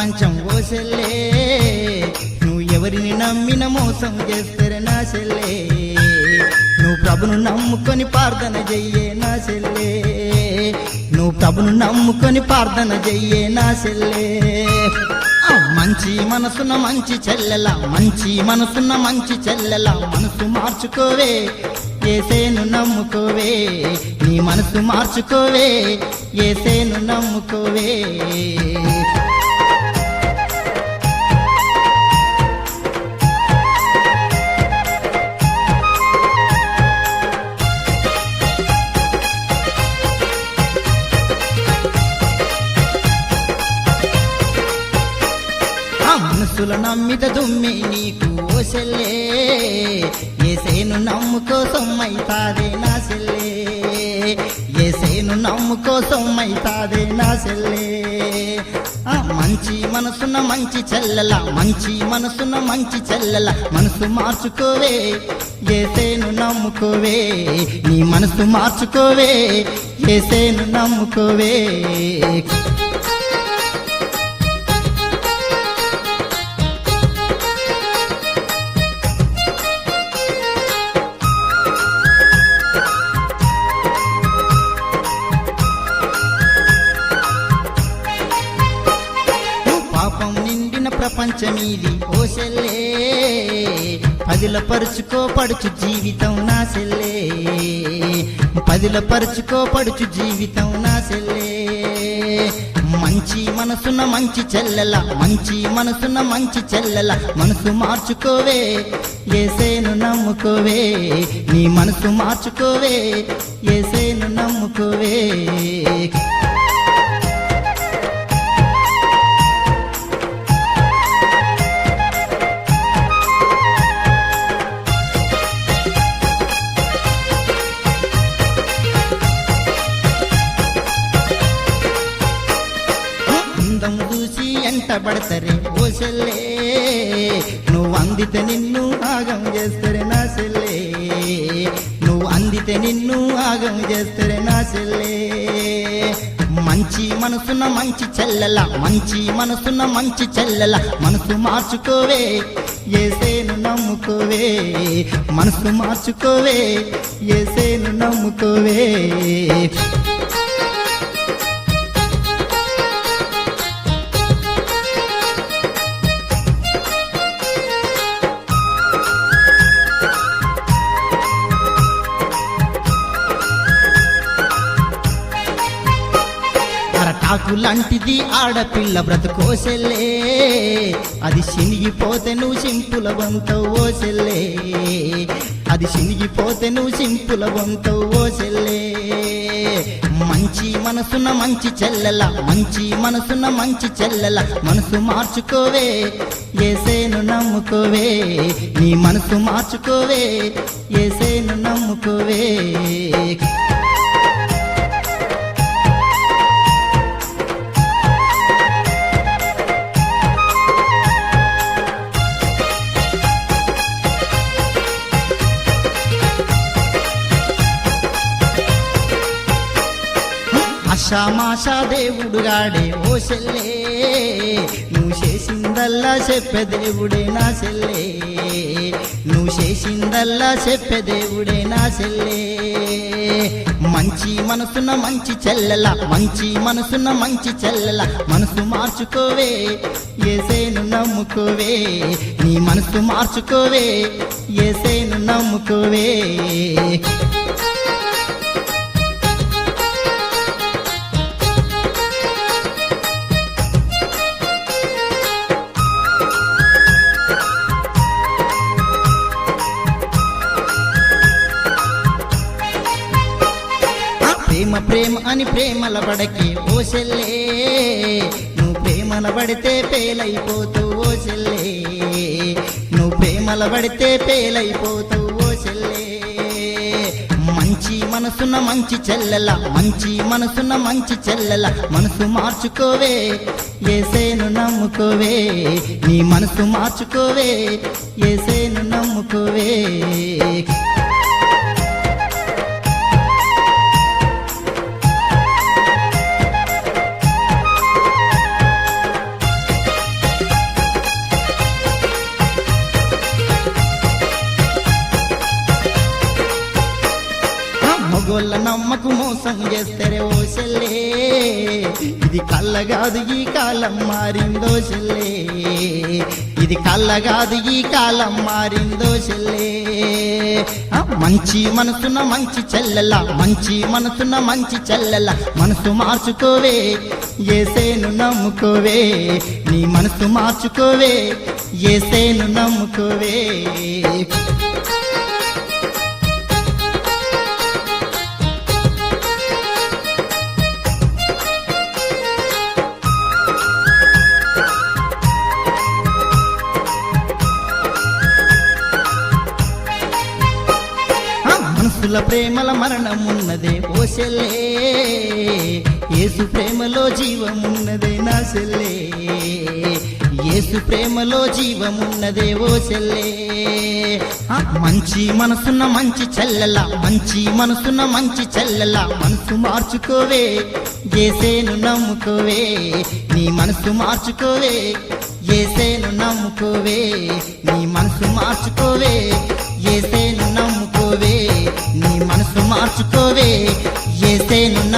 ప్రపంచం ఓ సెల్లే నువ్వు ఎవరిని నమ్మిన మోసం చేస్తారు నా సెల్లే నువ్వు ప్రభును నమ్ముకొని ప్రార్థన చెయ్యే నా సెల్లే నువ్వు ప్రభును నమ్ముకొని ప్రార్థన చెయ్యే నా సెల్లే మంచి మనసున్న మంచి చెల్లెల మంచి మనసున్న మంచి చెల్లెల మనసు మార్చుకోవే. ఏసేను నమ్ముకోవే నీ మనసు మార్చుకోవే. ఏసేను నమ్ముకోవే. మనసుల నమ్మిద దుమ్మి నీకు ఓసెల్లే ఏసేను నమ్ముకో సొమ్మైతాదే నా సెల్లే. ఏసేను నమ్ముకో సొమ్మైతాదే నా సెల్లే. మంచి మనసున మంచి చెల్లెల మంచి మనసున మంచి చెల్లెల మనసు మార్చుకోవే. ఏసేను నమ్ముకోవే నీ మనసు మార్చుకోవే. ఏసేను నమ్ముకోవే. ప్రపంచమీది ఓ సెల్లే పదిల పరుచుకో పడుచు జీవితం నా సెల్లే. పదిల పరుచుకో పడుచు జీవితం నా సెల్లే. మంచి మనసున్న మంచి చెల్లెల మంచి మనసున్న మంచి చెల్లెల మనసు మార్చుకోవే ఏసేను నమ్ముకోవే నీ మనసు మార్చుకోవే ఏసేను నమ్ముకోవే. అందం చూసి ఎంట పడతారే? ఓ సెల్లే నువ్వు అందితే నిన్ను ఆగం చేస్తారే నా సెల్లే నువ్వు అందితే నిన్ను ఆగం చేస్తారే నా సెల్లే మంచి మనసున్న మంచి చెల్లెల మంచి మనసున్న మంచి చెల్లెల మనసు మార్చుకోవే ఏసేను నమ్ముకోవే. మనసు మార్చుకోవే ఏసేను నమ్ముకోవే. నాకు లాంటిది ఆడపిల్ల బ్రతకోసెల్లే అది చినిగిపోతే నువ్వు సింపుల వంతవు ఓ సెల్లే. అది చినిగిపోతే నువ్వు సింపుల వంతవు ఓ సెల్లే. మంచి మనసున్న మంచి చెల్లెల మంచి మనసున్న మంచి చెల్లెల మనసు మార్చుకోవే ఏసేను నమ్ముకోవే. నీ మనసు మార్చుకోవే ఏసేను నమ్ముకోవే. ఆశా మాషా దేవుడుగాడే ఓ సెల్లే నువ్వు చేసిందల్లా చెప్పే దేవుడే నా సెల్లే నువ్వు చేసిందల్లా చెప్పే దేవుడే నా సెల్లే మంచి మనసున్న మంచి చెల్లెల మంచి మనసున్న మంచి చెల్లెల మనసు మార్చుకోవే. ఏసేను నమ్ముకోవే. నీ మనసు మార్చుకోవే. ఏసేను నమ్ముకోవే. ప్రేమ ప్రేమ అని ప్రేమల పడకి ఓ చెల్లే. నువ్వు ప్రేమల పడితే పేలైపోతూ ఓ చెల్లే. నువ్వు ప్రేమల పడితే పేలైపోతూ ఓ చెల్లే. మంచి మనసున్న మంచి చెల్లెల మంచి మనసున్న మంచి చెల్లెల మనసు మార్చుకోవే. ఏసేను నమ్ముకోవే నీ మనసు మార్చుకోవే. ఏసేను నమ్ముకోవే. నమ్మకు చేస్తారే ఓ చెల్లే. ఇది కళ్ళ కాదు ఈ కాలం మారిందో చెల్లే. ఇది కళ్ళ కాదు ఈ కాలం మారిందో చెల్లే. మంచి మనసున్న మంచి చెల్లెల మంచి మనసున్న మంచి చెల్లెల మనసు మార్చుకోవే ఏసేను నమ్ముకోవే నీ మనసు మార్చుకోవే ఏసేను నమ్ముకోవే. మనసుల ప్రేమల మరణం ఉన్నదే ఓ సెల్లే ఏసు ప్రేమలో జీవమున్నదే నా సెల్లే ఏసు ప్రేమలో జీవమున్నదే ఓ సెల్లే మంచి మనసున్న మంచి చెల్లెల మంచి మనసున్న మంచి చెల్లెల మనసు మార్చుకోవే ఏసేను నమ్ముకోవే. నీ మనసు మార్చుకోవే ఏసేను నమ్ముకోవే. నీ మనసు మార్చుకోవే ఏసేను నమ్ముకోవే. మార్చుకోవే. ఏసేను